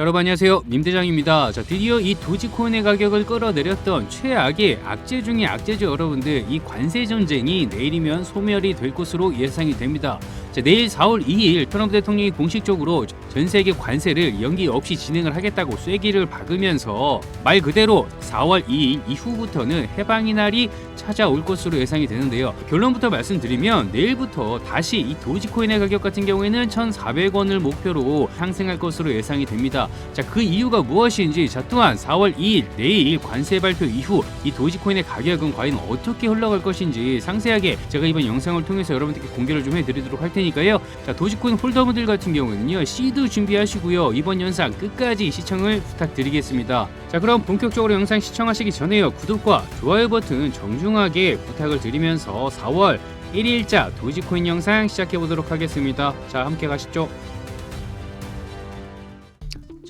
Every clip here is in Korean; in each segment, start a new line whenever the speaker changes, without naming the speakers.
자, 여러분 안녕하세요. 님대장입니다. 자, 드디어 이 도지코인의 가격을 끌어내렸던 최악의 악재 중의 악재죠, 여러분들. 이 관세 전쟁이 내일이면 소멸이 될 것으로 예상이 됩니다. 자, 내일 4월 2일 트럼프 대통령이 공식적으로 전 세계 관세를 연기 없이 진행을 하겠다고 쐐기를 박으면서 말 그대로 4월 2일 이후부터는 해방의 날이 찾아올 것으로 예상이 되는데요. 결론부터 말씀드리면 내일부터 다시 이 도지코인의 가격 같은 경우에는 1,400원을 목표로 상승할 것으로 예상이 됩니다. 자, 그 이유가 무엇인지 자 또한 4월 2일 내일 관세 발표 이후 이 도지코인의 가격은 과연 어떻게 흘러갈 것인지 상세하게 제가 이번 영상을 통해서 여러분들께 공개를 좀 해드리도록 할 테니까요. 자, 도지코인 홀더분들 같은 경우는요 시드 준비하시고요 이번 영상 끝까지 시청을 부탁드리겠습니다. 자, 그럼 본격적으로 영상 시청하시기 전에요 구독과 좋아요 버튼 정중하게 부탁을 드리면서 4월 1일자 도지코인 영상 시작해 보도록 하겠습니다. 자, 함께 가시죠.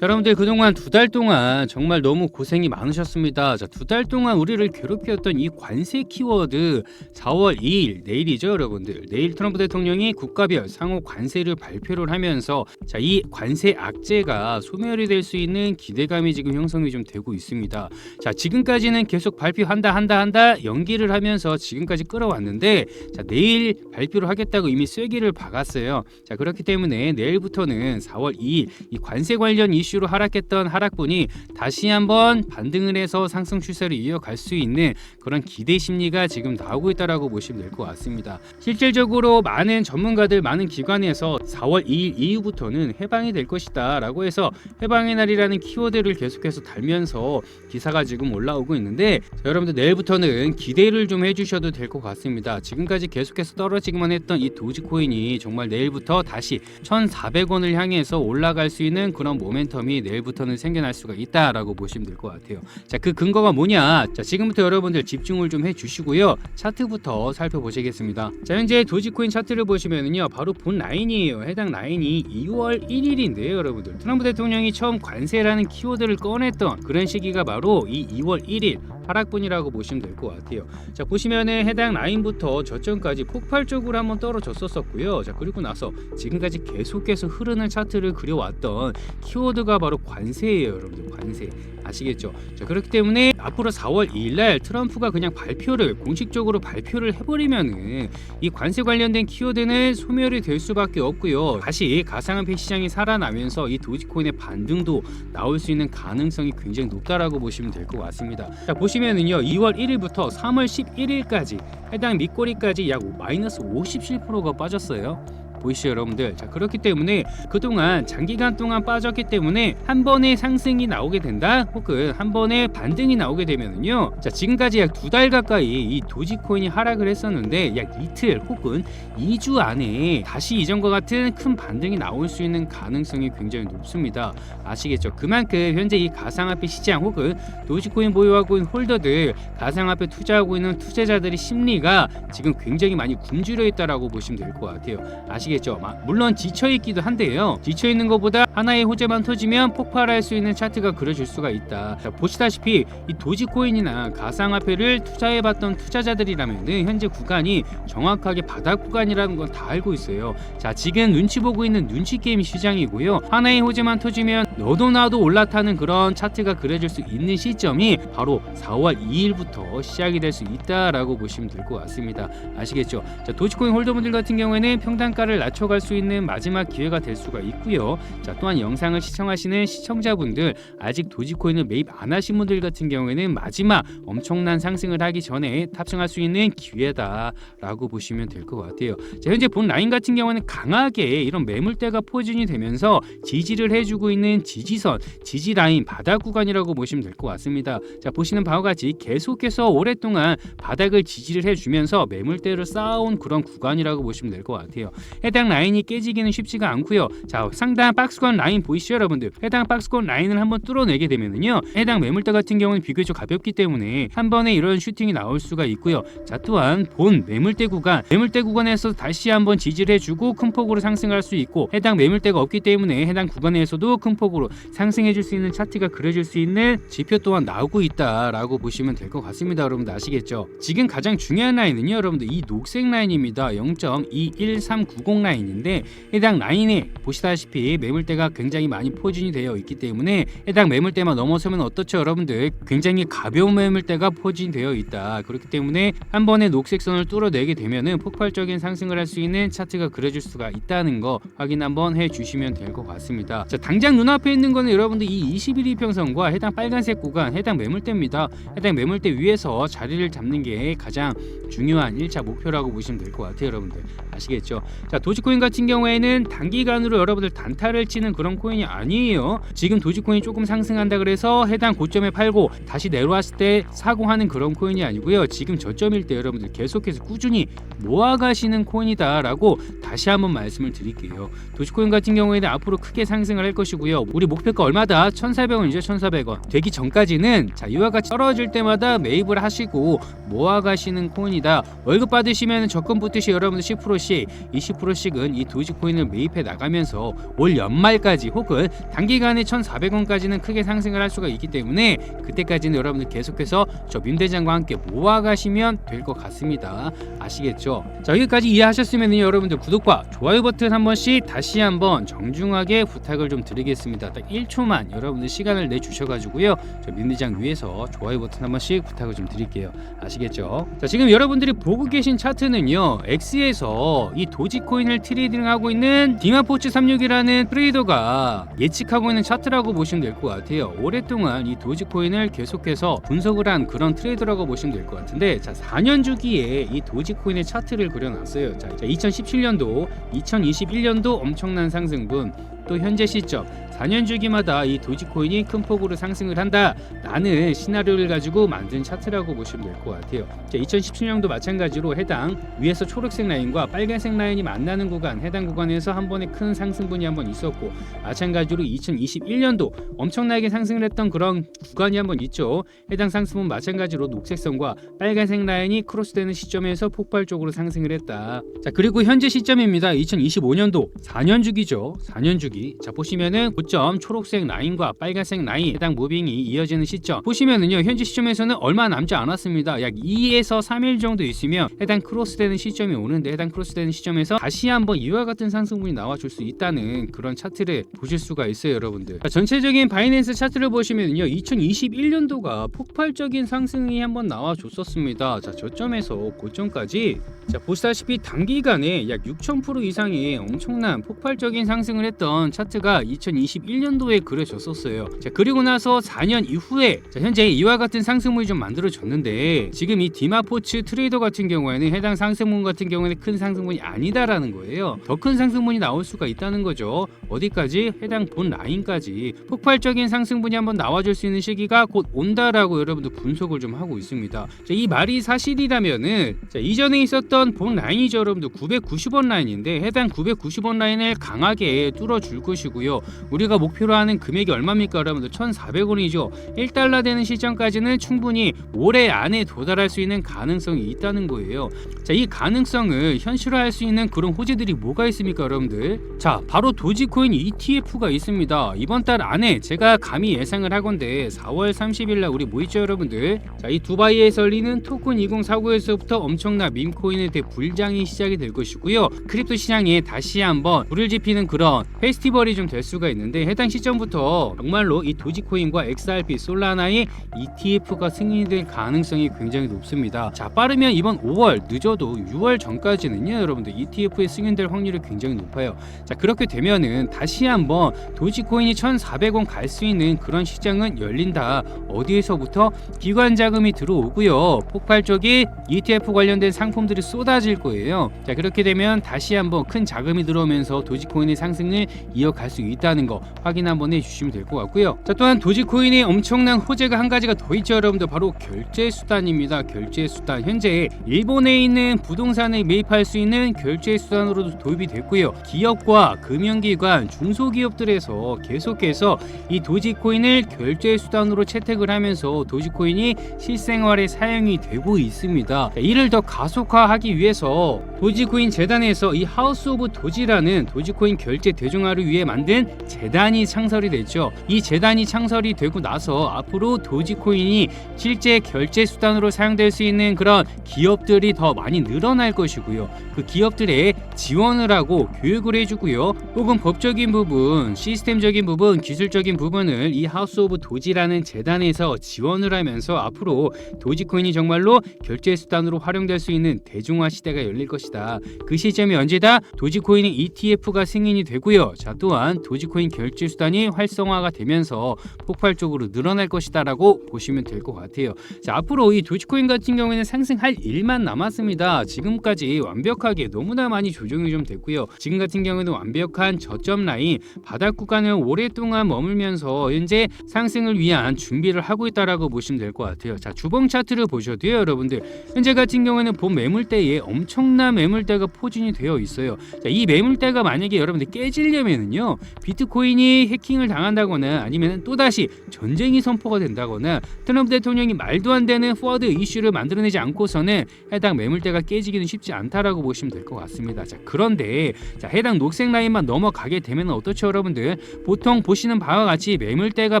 자, 여러분들 그동안 두 달 동안 정말 너무 고생이 많으셨습니다. 자, 두 달 동안 우리를 괴롭혔던 이 관세 키워드 4월 2일 내일이죠, 여러분들. 내일 트럼프 대통령이 국가별 상호 관세를 발표를 하면서 자, 이 관세 악재가 소멸이 될 수 있는 기대감이 지금 형성이 좀 되고 있습니다. 자, 지금까지는 계속 발표한다 한다 한다 연기를 하면서 지금까지 끌어왔는데 자, 내일 발표를 하겠다고 이미 쐐기를 박았어요. 자, 그렇기 때문에 내일부터는 4월 2일 이 관세 관련 이슈 로 하락했던 하락분이 다시 한번 반등을 해서 상승 추세를 이어갈 수 있는 그런 기대 심리가 지금 나오고 있다라고 보시면 될 것 같습니다. 실질적으로 많은 전문가들, 많은 기관에서 4월 2일 이후부터는 해방이 될 것이다라고 해서 해방의 날이라는 키워드를 계속해서 달면서 기사가 지금 올라오고 있는데 자, 여러분들 내일부터는 기대를 좀 해주셔도 될 것 같습니다. 지금까지 계속해서 떨어지기만 했던 이 도지코인이 정말 내일부터 다시 1,400원을 향해서 올라갈 수 있는 그런 모멘텀 이 내일부터는 생겨날 수가 있다라고 보시면 될 것 같아요. 자, 그 근거가 뭐냐? 자, 지금부터 여러분들 집중을 좀 해주시고요. 차트부터 살펴보시겠습니다. 자, 현재 도지코인 차트를 보시면은요, 바로 본 라인이에요. 해당 라인이 2월 1일인데요, 여러분들. 트럼프 대통령이 처음 관세라는 키워드를 꺼냈던 그런 시기가 바로 이 2월 1일 하락분이라고 보시면 될 것 같아요. 자 보시면은 해당 라인부터 저점까지 폭발적으로 한번 떨어졌었었고요. 자 그리고 나서 지금까지 계속해서 흐르는 차트를 그려왔던 키워드가 바로 관세예요, 여러분들. 관세 아시겠죠? 자 그렇기 때문에 앞으로 4월 2일날 트럼프가 그냥 발표를 공식적으로 발표를 해버리면은 이 관세 관련된 키워드는 소멸이 될 수밖에 없고요. 다시 가상화폐 시장이 살아나면서 이 도지코인의 반등도 나올 수 있는 가능성이 굉장히 높다라고 보시면 될 것 같습니다. 자 보시면 은요 2월 1일부터 3월 11일까지 해당 밑꼬리까지 약 마이너스 57%가 빠졌어요. 보이시죠 여러분들? 자 그렇기 때문에 그동안 장기간 동안 빠졌기 때문에 한 번의 상승이 나오게 된다 혹은 한 번의 반등이 나오게 되면은요 자 지금까지 약 두 달 가까이 이 도지코인이 하락을 했었는데 약 이틀 혹은 2주 안에 다시 이전과 같은 큰 반등이 나올 수 있는 가능성이 굉장히 높습니다. 아시겠죠? 그만큼 현재 이 가상화폐 시장 혹은 도지코인 보유하고 있는 홀더들 가상화폐 투자하고 있는 투자자들의 심리가 지금 굉장히 많이 굶주려 있다라고 보시면 될 것 같아요. 아시 겠죠? 물론 지쳐 있기도 한데요. 지쳐 있는 것보다 하나의 호재만 터지면 폭발할 수 있는 차트가 그려질 수가 있다. 자, 보시다시피 이 도지코인이나 가상화폐를 투자해봤던 투자자들이라면 현재 구간이 정확하게 바닥 구간이라는 건 다 알고 있어요. 자 지금 눈치 보고 있는 눈치 게임 시장이고요. 하나의 호재만 터지면 너도 나도 올라타는 그런 차트가 그려질 수 있는 시점이 바로 4월 2일부터 시작이 될 수 있다라고 보시면 될 것 같습니다. 아시겠죠? 자 도지코인 홀더분들 같은 경우에는 평단가를 낮춰갈 수 있는 마지막 기회가 될 수가 있고요. 자 또한 영상을 시청하시는 시청자분들 아직 도지코인을 매입 안 하신 분들 같은 경우에는 마지막 엄청난 상승을 하기 전에 탑승할 수 있는 기회다라고 보시면 될 것 같아요. 자, 현재 본 라인 같은 경우는 강하게 이런 매물대가 포진이 되면서 지지를 해주고 있는 지지선, 지지 라인 바닥 구간이라고 보시면 될 것 같습니다. 자 보시는 바와 같이 계속해서 오랫동안 바닥을 지지를 해주면서 매물대를 쌓아온 그런 구간이라고 보시면 될 것 같아요. 해당 라인이 깨지기는 쉽지가 않고요. 자 상단 박스권 라인 보이시죠 여러분들? 해당 박스권 라인을 한번 뚫어내게 되면은요 해당 매물대 같은 경우는 비교적 가볍기 때문에 한 번에 이런 슈팅이 나올 수가 있고요. 자 또한 본 매물대 구간 매물대 구간에서 다시 한번 지지를 해주고 큰 폭으로 상승할 수 있고 해당 매물대가 없기 때문에 해당 구간에서도 큰 폭으로 상승해 줄 수 있는 차트가 그려질 수 있는 지표 또한 나오고 있다라고 보시면 될 것 같습니다. 여러분들 아시겠죠? 지금 가장 중요한 라인은요, 여러분들 이 녹색 라인입니다. 0.21390 상승 라인인데 해당 라인에 보시다시피 매물대가 굉장히 많이 포진이 되어 있기 때문에 해당 매물대만 넘어서면 어떻죠 여러분들 굉장히 가벼운 매물대가 포진되어 있다 그렇기 때문에 한 번에 녹색선을 뚫어내게 되면은 폭발적인 상승을 할 수 있는 차트가 그려질 수가 있다는 거 확인 한번 해 주시면 될 것 같습니다 자 당장 눈앞 에 있는 거는 여러분들 이 21일 평선과 해당 빨간색 구간 해당 매물대입니다. 해당 매물대 위에서 자리를 잡는 게 가장 중요한 1차 목표라고 보시면 될 것 같아요 여러분들. 아시겠죠? 자 도지코인 같은 경우에는 단기간으로 여러분들 단타를 치는 그런 코인이 아니에요. 지금 도지코인 조금 상승한다 그래서 해당 고점에 팔고 다시 내려왔을 때 사고 하는 그런 코인이 아니고요. 지금 저점일 때 여러분들 계속해서 꾸준히 모아가시는 코인이다라고 다시 한번 말씀을 드릴게요. 도지코인 같은 경우에는 앞으로 크게 상승을 할 것이고요 우리 목표가 얼마다 1400원이죠 1400원 되기 전까지는 자 이와 같이 떨어질 때마다 매입을 하시고 모아가시는 코인이다 월급 받으시면 적금 붙듯이 여러분들 10%씩 20%씩은 이 도지코인을 매입해 나가면서 올 연말까지 혹은 단기간에 1,400원까지는 크게 상승을 할 수가 있기 때문에 그때까지는 여러분들 계속해서 저 민대장과 함께 모아가시면 될 것 같습니다. 아시겠죠? 자 여기까지 이해하셨으면 여러분들 구독과 좋아요 버튼 한 번씩 다시 한번 정중하게 부탁을 좀 드리겠습니다. 딱 1초만 여러분들 시간을 내 주셔가지고요. 저 민대장 위에서 좋아요 버튼 한 번씩 부탁을 좀 드릴게요. 아시겠죠? 자 지금 여러분들이 보고 계신 차트는요 X에서 이 도지코인을 트레이딩하고 있는 디마포츠 36이라는 트레이더가 예측하고 있는 차트라고 보시면 될 것 같아요 오랫동안 이 도지코인을 계속해서 분석을 한 그런 트레이더라고 보시면 될 것 같은데 자 4년 주기에 이 도지코인의 차트를 그려놨어요 자 2017년도 2021년도 엄청난 상승분 또 현재 시점 4년 주기마다 이 도지코인이 큰 폭으로 상승을 한다라는 시나리오를 가지고 만든 차트라고 보시면 될 것 같아요. 자, 2017년도 마찬가지로 해당 위에서 초록색 라인과 빨간색 라인이 만나는 구간, 해당 구간에서 한 번에 큰 상승분이 한 번 있었고 마찬가지로 2021년도 엄청나게 상승을 했던 그런 구간이 한 번 있죠. 해당 상승분 마찬가지로 녹색선과 빨간색 라인이 크로스되는 시점에서 폭발적으로 상승을 했다. 자 그리고 현재 시점입니다. 2025년도 4년 주기죠. 4년 주기. 자 보시면은 고점 초록색 라인과 빨간색 라인 해당 무빙이 이어지는 시점 보시면은요 현재 시점에서는 얼마 남지 않았습니다. 약 2에서 3일 정도 있으면 해당 크로스되는 시점이 오는데 해당 크로스되는 시점에서 다시 한번 이와 같은 상승분이 나와줄 수 있다는 그런 차트를 보실 수가 있어요, 여러분들. 자, 전체적인 바이낸스 차트를 보시면요 2021년도가 폭발적인 상승이 한번 나와줬었습니다. 자 저점에서 고점까지 자 보시다시피 단기간에 약 6,000% 이상의 엄청난 폭발적인 상승을 했던 차트가 2021년도에 그려졌었어요. 자 그리고 나서 4년 이후에 자, 현재 이와 같은 상승물이 좀 만들어졌는데 지금 이 디마포츠 트레이더 같은 경우에는 해당 상승분 같은 경우에는 큰 상승분이 아니다라는 거예요. 더 큰 상승분이 나올 수가 있다는 거죠. 어디까지 해당 본 라인까지 폭발적인 상승분이 한번 나와줄 수 있는 시기가 곧 온다라고 여러분들 분석을 좀 하고 있습니다. 자, 이 말이 사실이라면은 자, 이전에 있었던 본 라인이죠, 여러분들 990원 라인인데 해당 990원 라인을 강하게 뚫어줄 것이고요. 우리가 목표로 하는 금액이 얼마입니까, 여러분들 1,400원이죠. 1달러 되는 시점까지는 충분히 올해 안에 도달할 수 있는 가능성이 있다는 거예요. 자, 이 가능성을 현실화할 수 있는 그런 호재들이 뭐가 있습니까, 여러분들? 자, 바로 도지코인 ETF가 있습니다. 이번 달 안에 제가 감히 예상을 하건데 4월 30일 날 우리 모이죠, 여러분들. 자, 이 두바이에서 열리는 토큰 2049에서부터 엄청난 밈코인에 대해 불장이 시작이 될 것이고요. 크립토 시장에 다시 한번 불을 지피는 그런 페스 티벌이 좀 될 수가 있는데 해당 시점부터 정말로 이 도지코인과 XRP, 솔라나의 ETF가 승인이 될 가능성이 굉장히 높습니다. 자, 빠르면 이번 5월, 늦어도 6월 전까지는요, 여러분들 ETF에 승인될 확률이 굉장히 높아요. 자, 그렇게 되면은 다시 한번 도지코인이 1,400원 갈 수 있는 그런 시장은 열린다. 어디에서부터 기관 자금이 들어오고요. 폭발적인 ETF 관련된 상품들이 쏟아질 거예요. 자, 그렇게 되면 다시 한번 큰 자금이 들어오면서 도지코인의 상승을 이어갈 수 있다는 거 확인 한번 해주시면 될 것 같고요. 자, 또한 도지코인의 엄청난 호재가 한 가지가 더 있죠, 여러분들 바로 결제 수단입니다. 결제 수단 현재 일본에 있는 부동산을 매입할 수 있는 결제 수단으로도 도입이 됐고요. 기업과 금융기관, 중소기업들에서 계속해서 이 도지코인을 결제 수단으로 채택을 하면서 도지코인이 실생활에 사용이 되고 있습니다. 자, 이를 더 가속화하기 위해서 도지코인 재단에서 이 하우스 오브 도지라는 도지코인 결제 대중화를 위해 만든 재단 재단이 창설이 됐죠. 이 재단이 창설이 되고 나서 앞으로 도지코인이 실제 결제 수단으로 사용될 수 있는 그런 기업들이 더 많이 늘어날 것이고요. 그 기업들에 지원을 하고 교육을 해주고요. 혹은 법적인 부분, 시스템적인 부분, 기술적인 부분을 이 하우스 오브 도지라는 재단에서 지원을 하면서 앞으로 도지코인이 정말로 결제 수단으로 활용될 수 있는 대중화 시대가 열릴 것이다. 그 시점이 언제다? 도지코인의 ETF가 승인이 되고요. 자 또한 도지코인 결제 수단이 활성화가 되면서 폭발적으로 늘어날 것이다라고 보시면 될 것 같아요. 자 앞으로 이 도지코인 같은 경우에는 상승할 일만 남았습니다. 지금까지 완벽하게 너무나 많이 조정이 좀 됐고요. 지금 같은 경우는 완벽한 저점 라인 바닥 구간을 오랫동안 머물면서 현재 상승을 위한 준비를 하고 있다라고 보시면 될 것 같아요. 자 주봉 차트를 보셔도요, 여러분들 현재 같은 경우에는 본 매물대에 엄청난 매물대가 포진이 되어 있어요. 자, 이 매물대가 만약에 여러분들 깨지려면 은요 비트코인이 해킹을 당한다거나 아니면 또 다시 전쟁이 선포가 된다거나 트럼프 대통령이 말도 안 되는 포워드 이슈를 만들어내지 않고서는 해당 매물대가 깨지기는 쉽지 않다라고 보시면 될 것 같습니다. 자 그런데 자 해당 녹색 라인만 넘어가게 되면 어떻죠, 여러분들? 보통 보시는 바와 같이 매물대가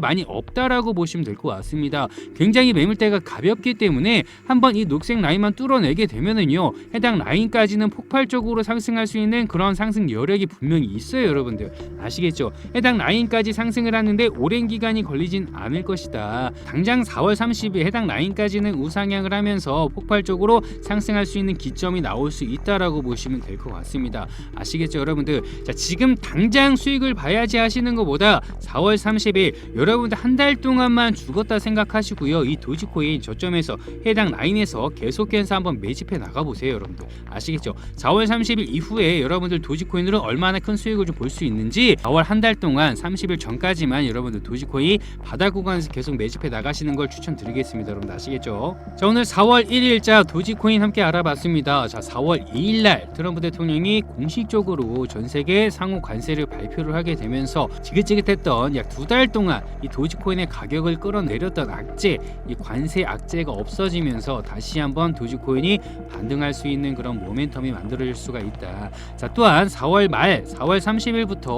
많이 없다라고 보시면 될 것 같습니다. 굉장히 매물대가 가볍기 때문에 한번 이 녹색 라인만 뚫어내게 되면은요 해당 라인까지는 폭발적으로 상승할 수 있는 그런 상승 여력이 분명히 있어요, 여러분들 아시겠죠? 해당 라인까지 상승을 하는데 오랜 기간이 걸리진 않을 것이다. 당장 4월 30일 해당 라인까지는 우상향을 하면서 폭발적으로 상승할 수 있는 기점이 나올 수 있다라고 보시면 될 것 같습니다. 아시겠죠, 여러분들? 자, 지금 당장 수익을 봐야지 하시는 것보다 4월 30일 여러분들 한 달 동안만 죽었다 생각하시고요. 이 도지코인 저점에서 해당 라인에서 계속해서 한번 매집해 나가 보세요, 여러분들. 아시겠죠? 4월 30일 이후에 여러분들 도지코인으로 얼마나 큰 수익을 좀 볼 수 있는 지 4월 한 달 동안 30일 전까지만 여러분들 도지코인 바닥 구간에서 계속 매집해 나가시는 걸 추천드리겠습니다. 여러분 아시겠죠? 자, 오늘 4월 1일자 도지코인 함께 알아봤습니다. 자, 4월 2일 날 트럼프 대통령이 공식적으로 전 세계 상호 관세를 발표를 하게 되면서 지긋지긋했던 약 두 달 동안 이 도지코인의 가격을 끌어내렸던 악재, 이 관세 악재가 없어지면서 다시 한번 도지코인이 반등할 수 있는 그런 모멘텀이 만들어질 수가 있다. 자, 또한 4월 말 4월 30일부터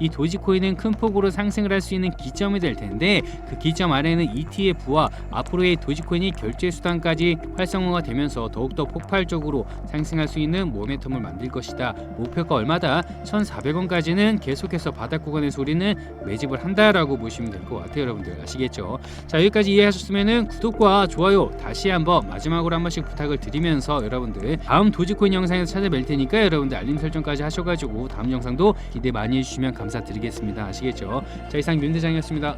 이 도지코인은 큰 폭으로 상승을 할 수 있는 기점이 될 텐데 그 기점 아래는 ETF와 앞으로의 도지코인이 결제 수단까지 활성화가 되면서 더욱더 폭발적으로 상승할 수 있는 모멘텀을 만들 것이다. 목표가 얼마다? 1,400원까지는 계속해서 바닥 구간에서 우리는 매집을 한다라고 보시면 될 것 같아요, 여러분들 아시겠죠? 자 여기까지 이해하셨으면은 구독과 좋아요 다시 한번 마지막으로 한 번씩 부탁을 드리면서 여러분들 다음 도지코인 영상에서 찾아뵐 테니까 여러분들 알림 설정까지 하셔가지고 다음 영상도 기대 많이 해주시면 감사드리겠습니다. 아시겠죠? 자 이상 윤 대장이었습니다.